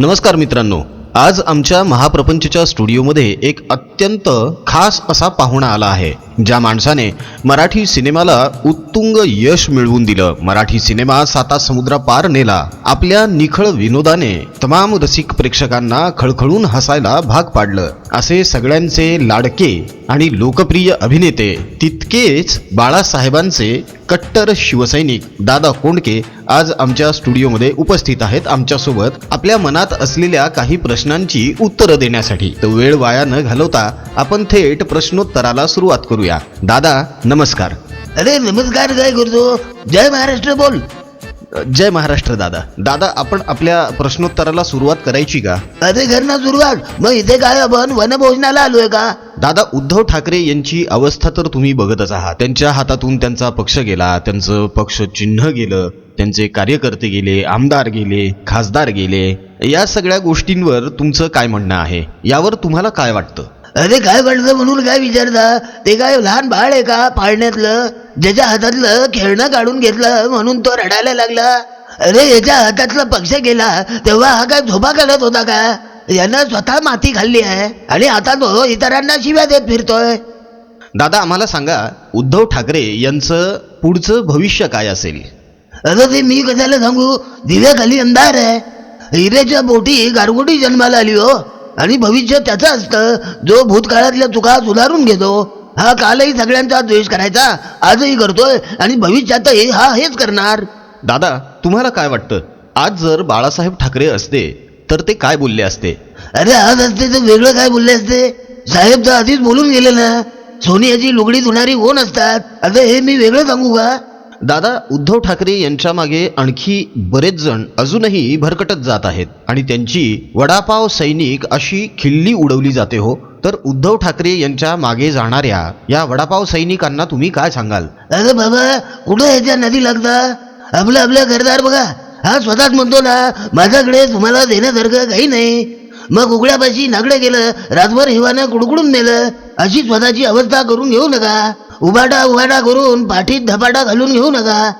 नमस्कार मित्रांनो आज आमच्या महाप्रपंचच्या स्टुडिओमध्ये एक अत्यंत खास असा पाहुणा आला आहे. ज्या माणसाने मराठी सिनेमाला उत्तुंग यश मिळवून दिलं. मराठी सिनेमा साता समुद्रा पार नेला. आपल्या निखळ विनोदाने तमाम रसिक प्रेक्षकांना खळखळून हसायला भाग पाडलं. असे सगळ्यांचे लाडके आणि लोकप्रिय अभिनेते तितकेच बाळासाहेबांचे कट्टर शिवसैनिक दादा कोंडके आज आमच्या स्टुडिओमध्ये उपस्थित आहेत आमच्यासोबत आपल्या मनात असलेल्या काही प्रश्नांची उत्तरं देण्यासाठी. तर वेळ वाया न घालवता आपण थेट प्रश्नोत्तराला सुरुवात करू करूया. दादा नमस्कार. अरे नमस्कार काय करतो जय महाराष्ट्र बोल. जय महाराष्ट्र दादा. दादा आपण आपल्या प्रश्नोत्तराला सुरुवात करायची का? अरे घर ना सुरुवात. मग इथे काय आपण वनभोजनाला आलोय का? दादा उद्धव ठाकरे यांची अवस्था तर तुम्ही बघतच आहात. त्यांच्या हातातून त्यांचा पक्ष गेला त्यांचं पक्ष चिन्ह गेलं त्यांचे कार्यकर्ते गेले आमदार गेले खासदार गेले. या सगळ्या गोष्टींवर तुमचं काय म्हणणं आहे? यावर तुम्हाला काय वाटतं? अरे काय वाटतं म्हणून काय विचारता? ते काय लहान बाळ आहे का पाळण्यातलं? ज्याच्या हातातलं खेळणं काढून घेतलं म्हणून तो रडायला लागला. अरे याच्या हातातला पक्ष गेला तेव्हा हा काय झोपा काढत होता का? यानं स्वतः माती खाल्ली आहे आणि आता तो इतरांना शिव्या देत फिरतोय. दादा आम्हाला सांगा उद्धव ठाकरे यांचं पुढचं भविष्य काय असेल? अगं ते मी कशाला सांगू? दिव्याखाली अंधार आहे. हिरेच्या पोटी गारगोटी जन्माला आली हो. आणि भविष्य त्याचं असतं. जो भूतकाळातल्या चुका सुधारून घेतो हा कालही सगळ्यांचा द्वेष करायचा. आजही करतोय आणि भविष्यातही हा हेच करणार. दादा तुम्हाला काय वाटतं? आज जर बाळासाहेब ठाकरे असते तर ते काय बोलले असते? अरे आज असते तर वेगळं काय बोलले असते? साहेब तर आधीच बोलून गेले ना. सोनियाची लुगडी धुणारी कोण असतात? आता हे मी वेगळं सांगू का? दादा उद्धव ठाकरे यांच्या मागे आणखी बरेच जण अजूनही भरकटत जात आहेत आणि त्यांची वडापाव सैनिक अशी खिल्ली उडवली जाते हो. तर उद्धव ठाकरे यांच्या मागे जाणाऱ्या या वडापाव सैनिकांना तुम्ही काय सांगाल? अरे बाबा कुठं याच्या नदी लागता? आपलं आपलं घरदार बघा. हा स्वतःच म्हणतो ना माझ्याकडे तुम्हाला देण्यासारखं काही नाही. मग उघड्यापाशी नागडं गेलं रातभर हिवानं कुडकुडून नेलं. अशी स्वतःची अवस्था करून घेऊ नका. उभाटा उभाटा करून पाठीत धपाटा घालून घेऊ नका.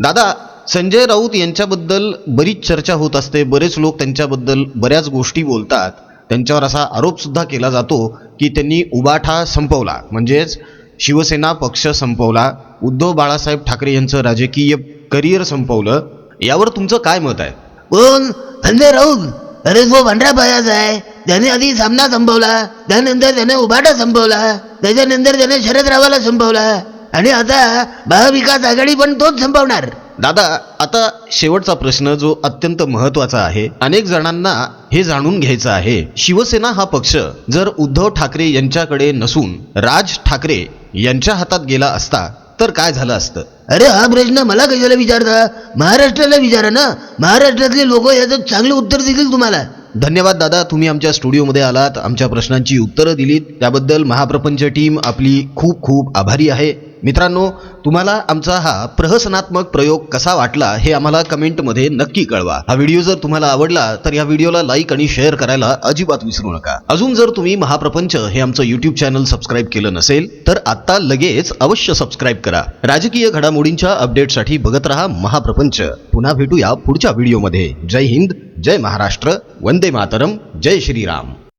दादा संजय राऊत यांच्याबद्दल बरीच चर्चा होत असते. बरेच लोक त्यांच्याबद्दल बऱ्याच गोष्टी बोलतात. त्यांच्यावर असा आरोप सुद्धा केला जातो की त्यांनी उबाठा संपवला. म्हणजेच शिवसेना पक्ष संपवला. उद्धव बाळासाहेब ठाकरे यांचं राजकीय करिअर संपवलं. यावर तुमचं काय मत आहे? कोण संजय राऊत अरे तो पायाचा आहे. त्याने आधी सामना संपवला त्यानंतर त्याने उभाटा संपवला त्याच्यानंतर त्याने शरदरावाला संपवला. आणि आता महाविकास आघाडी पण तोच संपवणार. दादा आता शेवटचा प्रश्न जो अत्यंत महत्त्वाचा आहे अनेक जणांना हे जाणून घ्यायचं आहे. शिवसेना हा पक्ष जर उद्धव ठाकरे यांच्याकडे नसून राज ठाकरे यांच्या हातात गेला असता तर काय झालं असतं? अरे हा प्रश्न मला कशाला विचारता? महाराष्ट्राला विचारा ना. महाराष्ट्रातले लोक याचं चांगलं उत्तर देतील तुम्हाला. धन्यवाद दादा तुम्ही आमच्या स्टुडिओमध्ये आलात आमच्या प्रश्नांची उत्तरं दिलीत. त्याबद्दल महाप्रपंच टीम आपली खूप खूप आभारी आहे. मित्रांनो तुम्हाला आमचा हा प्रहसनात्मक प्रयोग कसा वाटला हे आम्हाला कमेंटमध्ये नक्की कळवा. हा व्हिडिओ जर तुम्हाला आवडला तर या व्हिडिओला लाईक आणि शेअर करायला अजिबात विसरू नका. अजून जर तुम्ही महाप्रपंच हे आमचं युट्यूब चॅनल सबस्क्राईब केलं नसेल तर आत्ता लगेच अवश्य सबस्क्राईब करा. राजकीय घडामोडींच्या अपडेटसाठी बघत रहा महाप्रपंच. पुन्हा भेटूया पुढच्या व्हिडिओमध्ये. जय हिंद जय महाराष्ट्र वंदे मातरम जय श्रीराम.